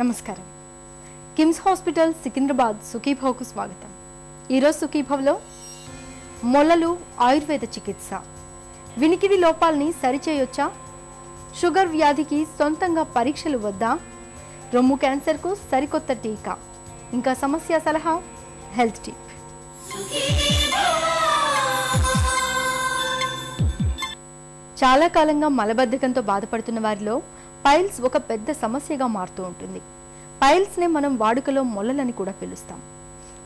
నమస్కారం. కిమ్స్ హాస్పిటల్ సికింద్రాబాద్ సుఖీభవ్కు స్వాగతం. ఈరోజు సుఖీభవ్లో మొలలు ఆయుర్వేద చికిత్స. వినికిడి లోపాలని సరిచేయొచ్చా? షుగర్ వ్యాధికి సొంతంగా పరీక్షలు వద్దా? రొమ్ము క్యాన్సర్కు సరికొత్త టీకా. ఇంకా సమస్య సలహా హెల్త్ టిప్. చాలా కాలంగా మలబద్ధకంతో బాధపడుతున్న వారిలో పైల్స్ ఒక పెద్ద సమస్యగా మారుతూ ఉంటుంది. పైల్స్నే మనం వాడుకలో మొలలని కూడా పిలుస్తాం.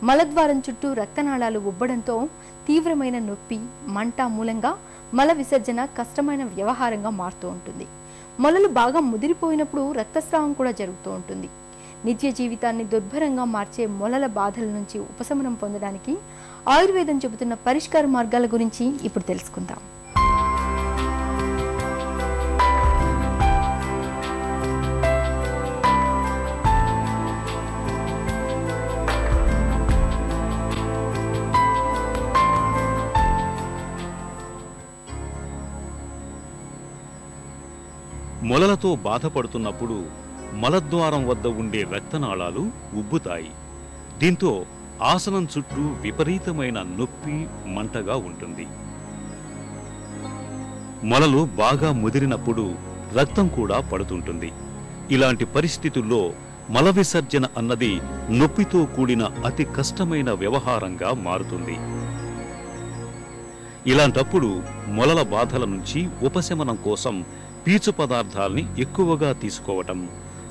మలద్వారం చుట్టూ రక్తనాళాలు ఉబ్బడంతో తీవ్రమైన నొప్పి మంట మూలంగా మల విసర్జన కష్టమైన వ్యవహారంగా మారుతూ ఉంటుంది. మొలలు బాగా ముదిరిపోయినప్పుడు రక్తస్రావం కూడా జరుగుతూ ఉంటుంది. నిత్య జీవితాన్ని దుర్భరంగా మార్చే మొలల బాధల నుంచి ఉపశమనం పొందడానికి ఆయుర్వేదం చెబుతున్న పరిష్కార మార్గాల గురించి ఇప్పుడు తెలుసుకుందాం. మొలలతో బాధపడుతున్నప్పుడు మలద్వారం వద్ద ఉండే రక్తనాళాలు ఉబ్బుతాయి. దీంతో ఆసనం చుట్టూ విపరీతమైన నొప్పి మంటగా ఉంటుంది. మొలలు బాగా ముదిరినప్పుడు రక్తం కూడా పడుతుంటుంది. ఇలాంటి పరిస్థితుల్లో మల విసర్జన అన్నది నొప్పితో కూడిన అతి కష్టమైన వ్యవహారంగా మారుతుంది. ఇలాంటప్పుడు మొలల బాధల నుంచి ఉపశమనం కోసం పీచు పదార్థాల్ని ఎక్కువగా తీసుకోవటం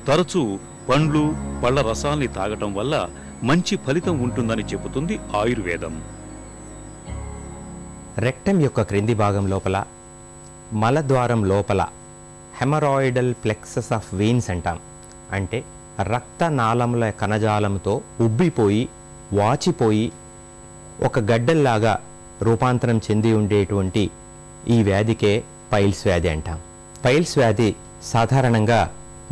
తరచూ పండ్లు పళ్ళ రసాల్ని తాగటం వల్ల మంచి ఫలితం ఉంటుందని చెబుతుంది ఆయుర్వేదం. రెక్టం యొక్క క్రింది భాగం లోపల మలద్వారం లోపల హెమరాయిడల్ ప్లెక్సస్ ఆఫ్ వెయిన్స్ అంటాం. అంటే రక్తనాళముల కణజాలంతో ఉబ్బిపోయి వాచిపోయి ఒక గడ్డల్లాగా రూపాంతరం చెంది ఉండేటువంటి ఈ వ్యాధికే పైల్స్ వ్యాధి అంటాం. పైల్స్ వ్యాధి సాధారణంగా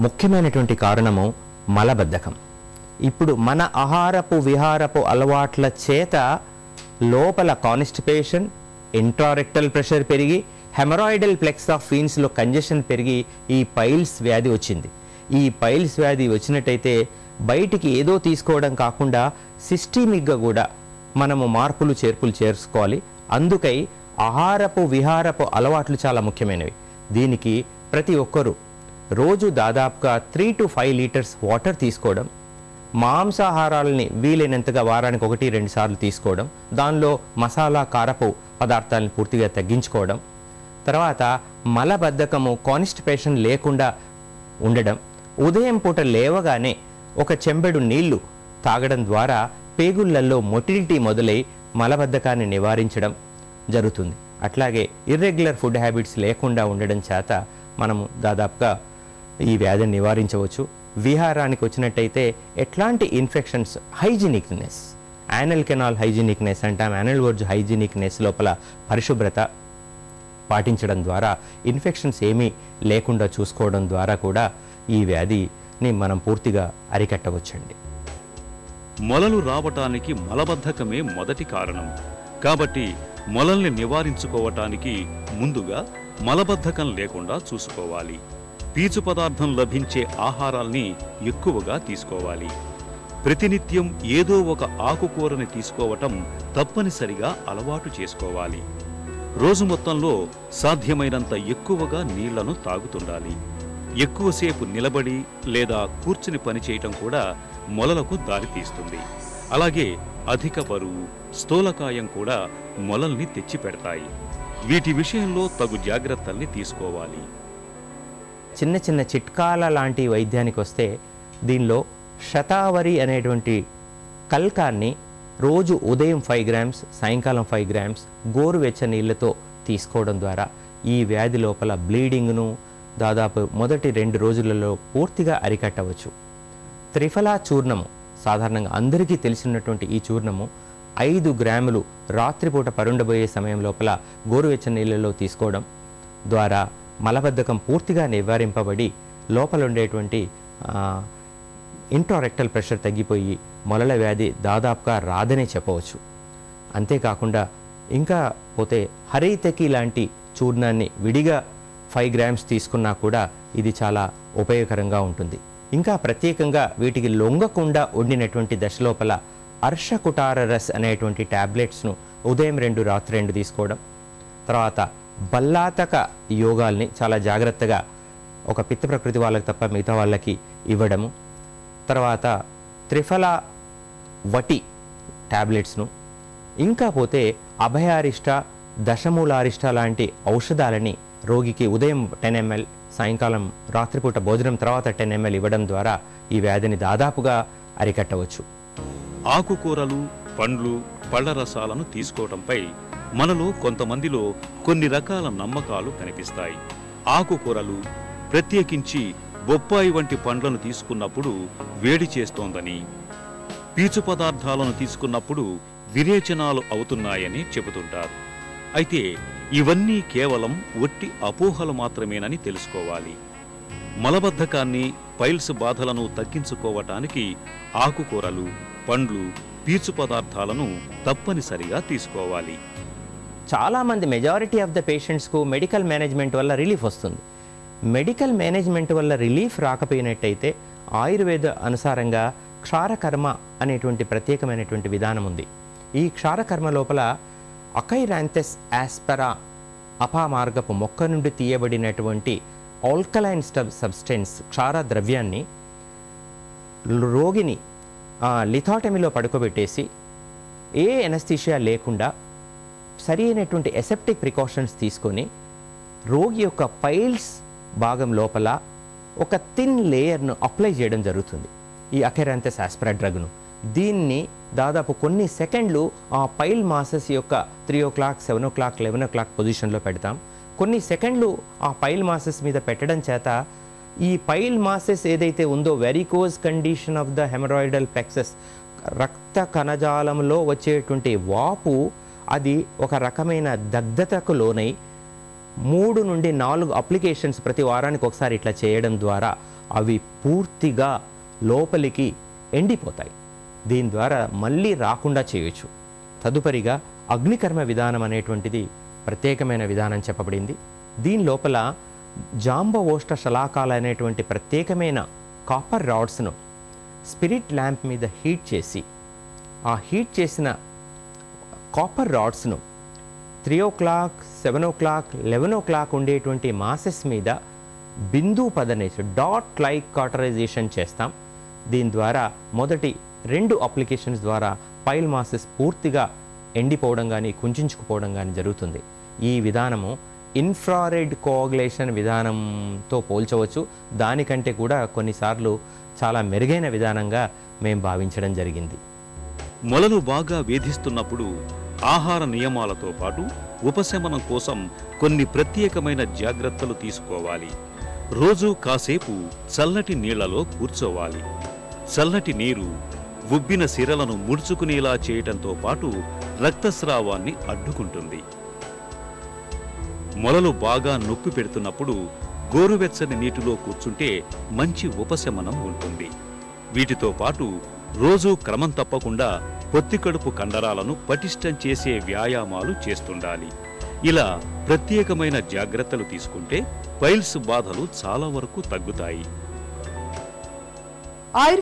ముఖ్యమైనటువంటి కారణము మలబద్ధకం. ఇప్పుడు మన ఆహారపు విహారపు అలవాట్ల చేత లోపల కాన్స్టిపేషన్ ఇంట్రారెక్టల్ ప్రెషర్ పెరిగి హెమరాయిడల్ ప్లెక్స్ ఆఫ్ ఫీన్స్లో కంజెషన్ పెరిగి ఈ పైల్స్ వ్యాధి వచ్చింది. ఈ పైల్స్ వ్యాధి వచ్చినట్టయితే బయటికి ఏదో తీసుకోవడం కాకుండా సిస్టమిక్గా కూడా మనము మార్పులు చేర్పులు చేసుకోవాలి అందుకై ఆహారపు విహారపు అలవాట్లు చాలా ముఖ్యమైనవి. దీనికి ప్రతి ఒక్కరూ రోజు దాదాపుగా three to five litres water తీసుకోవడం మాంసాహారాలని వీలైనంతగా వారానికి ఒకటి రెండు సార్లు తీసుకోవడం దానిలో మసాలా కారపు పదార్థాలను పూర్తిగా తగ్గించుకోవడం తర్వాత మలబద్ధకము కాన్స్టిపేషన్ లేకుండా ఉండడం ఉదయం పూట లేవగానే ఒక చెంబెడు నీళ్ళు తాగడం ద్వారా పేగుళ్ళలో మొటిలిటీ మొదలై మలబద్ధకాన్ని నివారించడం జరుగుతుంది. అట్లాగే ఇర్రెగ్యులర్ ఫుడ్ హ్యాబిట్స్ లేకుండా ఉండడం చేత మనము దాదాపుగా ఈ వ్యాధిని నివారించవచ్చు. విహారానికి వచ్చినట్టయితే ఎట్లాంటి infections hygienicness anal canal hygienicness అంటాం. యానల్ వర్జ్ హైజీనిక్నెస్ లోపల పరిశుభ్రత పాటించడం ద్వారా ఇన్ఫెక్షన్స్ ఏమీ లేకుండా చూసుకోవడం ద్వారా కూడా ఈ వ్యాధిని మనం పూర్తిగా అరికట్టవచ్చండి. మొలలు రావటానికి మలబద్ధకమే మొదటి కారణం. కాబట్టి మొలల్ని నివారించుకోవటానికి ముందుగా మలబద్ధకం లేకుండా చూసుకోవాలి. పీచు పదార్థం లభించే ఆహారాల్ని ఎక్కువగా తీసుకోవాలి. ప్రతినిత్యం ఏదో ఒక ఆకుకూరని తీసుకోవటం తప్పనిసరిగా అలవాటు చేసుకోవాలి. రోజు మొత్తంలో సాధ్యమైనంత ఎక్కువగా నీళ్ళను తాగుతుండాలి. ఎక్కువసేపు నిలబడి లేదా కూర్చుని పనిచేయటం కూడా మొలలకు దారితీస్తుంది. అలాగే అధిక బరువు స్థూలకాయం కూడా మొలల్ని తెచ్చిపెడతాయి. వీటి విషయంలో తగు జాగ్రత్తల్ని తీసుకోవాలి. చిన్న చిన్న చిట్కాల లాంటి వైద్యానికి వస్తే దీనిలో శతావరి అనేటువంటి కల్కాన్ని రోజు ఉదయం ఫైవ్ గ్రామ్స్ సాయంకాలం ఫైవ్ గ్రామ్స్ గోరువెచ్చ నీళ్ళతో తీసుకోవడం ద్వారా ఈ వ్యాధి లోపల బ్లీడింగ్ను దాదాపు మొదటి రెండు రోజులలో పూర్తిగా అరికట్టవచ్చు. త్రిఫలా చూర్ణము సాధారణంగా అందరికీ తెలిసినటువంటి ఈ చూర్ణము ఐదు గ్రాములు రాత్రిపూట పరుండబోయే సమయం లోపల గోరువెచ్చని నీళ్ళలో తీసుకోవడం ద్వారా మలబద్ధకం పూర్తిగా నివారింపబడి లోపల ఉండేటువంటి ఇంట్రారెక్టల్ ప్రెషర్ తగ్గిపోయి మొలల వ్యాధి దాదాపుగా రాదనే చెప్పవచ్చు. అంతేకాకుండా ఇంకా పోతే హరైతకి లాంటి చూర్ణాన్ని విడిగా ఫైవ్ గ్రామ్స్ తీసుకున్నా కూడా ఇది చాలా ఉపయోగకరంగా ఉంటుంది. ఇంకా ప్రత్యేకంగా వీటికి లొంగకుండా వండినటువంటి దశలోపల అర్షకుటారరస్ అనేటువంటి ట్యాబ్లెట్స్ను ఉదయం రెండు రాత్రి రెండు తీసుకోవడం. తర్వాత బల్లాతక యోగాల్ని చాలా జాగ్రత్తగా ఒక పిత్త ప్రకృతి వాళ్ళకి తప్ప మిగతా వాళ్ళకి ఇవ్వడము. తర్వాత త్రిఫల వటి ట్యాబ్లెట్స్ను ఇంకా పోతే అభయారిష్ట దశమూలారిష్ట లాంటి ఔషధాలని రోగికి ఉదయం టెన్ ఎంఎల్ సాయంకాలం రాత్రిపూట భోజనం తర్వాత టెన్ ఎంఎల్ ఇవ్వడం ద్వారా ఈ వ్యాధిని దాదాపుగా అరికట్టవచ్చు. ఆకుకూరలు పండ్లు పళ్ళ రసాలను తీసుకోవడంపై మనలో కొంతమందిలో కొన్ని రకాల నమ్మకాలు కనిపిస్తాయి. ఆకుకూరలు ప్రత్యేకించి బొప్పాయి వంటి పండ్లను తీసుకున్నప్పుడు వేడి చేస్తోందని పీచు పదార్థాలను తీసుకున్నప్పుడు విరేచనాలు అవుతున్నాయని చెబుతుంటారు. అయితే ఇవన్నీ కేవలం ఒట్టి అపోహలు మాత్రమేనని తెలుసుకోవాలి. మలబద్ధకాన్ని పైల్స్ బాధలను తగ్గించుకోవటానికి ఆకుకూరలు పండ్లు పీచు పదార్థాలను తప్పనిసరిగా తీసుకోవాలి. చాలామంది మెజారిటీ ఆఫ్ ద పేషెంట్స్కు మెడికల్ మేనేజ్మెంట్ వల్ల రిలీఫ్ వస్తుంది. మెడికల్ మేనేజ్మెంట్ వల్ల రిలీఫ్ రాకపోయినట్టయితే ఆయుర్వేద అనుసారంగా క్షారకర్మ అనేటువంటి ప్రత్యేకమైనటువంటి విధానం ఉంది. ఈ క్షారకర్మ లోపల అకైరాంథెస్ ఆస్పెరా అపామార్గపు మొక్క నుండి తీయబడినటువంటి ఆల్కలైన్ స్టబ్ సబ్స్టెన్స్ క్షార ద్రవ్యాన్ని రోగిని లిథాటమీలో పడుకోబెట్టేసి ఏ ఎనస్థీషియా లేకుండా సరి అయినటువంటి ఎసెప్టిక్ ప్రికాషన్స్ తీసుకొని రోగి యొక్క పైల్స్ భాగం లోపల ఒక థిన్ లేయర్ను అప్లై చేయడం జరుగుతుంది ఈ అకెరాంథెస్ ఆస్పిరా డ్రగ్ను. దీన్ని దాదాపు కొన్ని సెకండ్లు ఆ పైల్ మాసెస్ యొక్క three o'clock seven o'clock eleven o'clock పొజిషన్లో పెడతాం. కొన్ని సెకండ్లు ఆ పైల్ మాసెస్ మీద పెట్టడం చేత ఈ పైల్ మాసెస్ ఏదైతే ఉందో varicose condition of the haemorrhoidal plexuses రక్త కణజాలంలో వచ్చేటువంటి వాపు అది ఒక రకమైన దగ్ధతకు లోనై మూడు నుండి నాలుగు అప్లికేషన్స్ ప్రతి వారానికి ఒకసారి ఇట్లా చేయడం ద్వారా అవి పూర్తిగా లోపలికి ఎండిపోతాయి. దీని ద్వారా మళ్ళీ రాకుండా చేయొచ్చు. తదుపరిగా అగ్నికర్మ విధానం అనేటువంటిది ప్రత్యేకమైన విధానం చెప్పబడింది. దీని లోపల జాంబవోష్ట శలాకాలు అనేటువంటి ప్రత్యేకమైన కాపర్ రాడ్స్ను స్పిరిట్ ల్యాంప్ మీద హీట్ చేసి ఆ హీట్ చేసిన copper రాడ్స్ను three o'clock seven o'clock eleven o'clock ఉండేటువంటి మాసెస్ మీద బిందు పదనేసి డాట్ లైక్ కాటరైజేషన్ చేస్తాం. దీని ద్వారా మొదటి రెండు అప్లికేషన్స్ ద్వారా పైల్ మాసెస్ పూర్తిగా ఎండిపోవడం కానీ కుంచుకుపోవడం కానీ జరుగుతుంది. ఈ విధానము ఇన్ఫ్రారెడ్ కోఆగులేషన్ విధానంతో పోల్చవచ్చు. దానికంటే కూడా కొన్నిసార్లు చాలా మెరుగైన విధానంగా మేము భావించడం జరిగింది. మొలలు బాగా వేధిస్తున్నప్పుడు ఆహార నియమాలతో పాటు ఉపశమనం కోసం కొన్ని ప్రత్యేకమైన జాగ్రత్తలు తీసుకోవాలి. రోజు కాసేపు చల్లటి నీళ్ళలో కూర్చోవాలి. చల్లటి నీరు ఉబ్బిన సిరలను ముడుచుకునేలా చేయటంతో పాటు రక్తస్రావాన్ని అడ్డుకుంటుంది. మొలలు బాగా నొప్పి పెడుతున్నప్పుడు గోరువెచ్చని నీటిలో కూర్చుంటే మంచి ఉపశమనం ఉంటుంది. వీటితో పాటు రోజూ క్రమం తప్పకుండా పొత్తికడుపు కండరాలను పటిష్టం చేసే వ్యాయామాలు చేస్తుండాలి. ఇలా ప్రత్యేకమైన జాగ్రత్తలు తీసుకుంటే పైల్స్ బాధలు చాలా వరకు తగ్గుతాయి.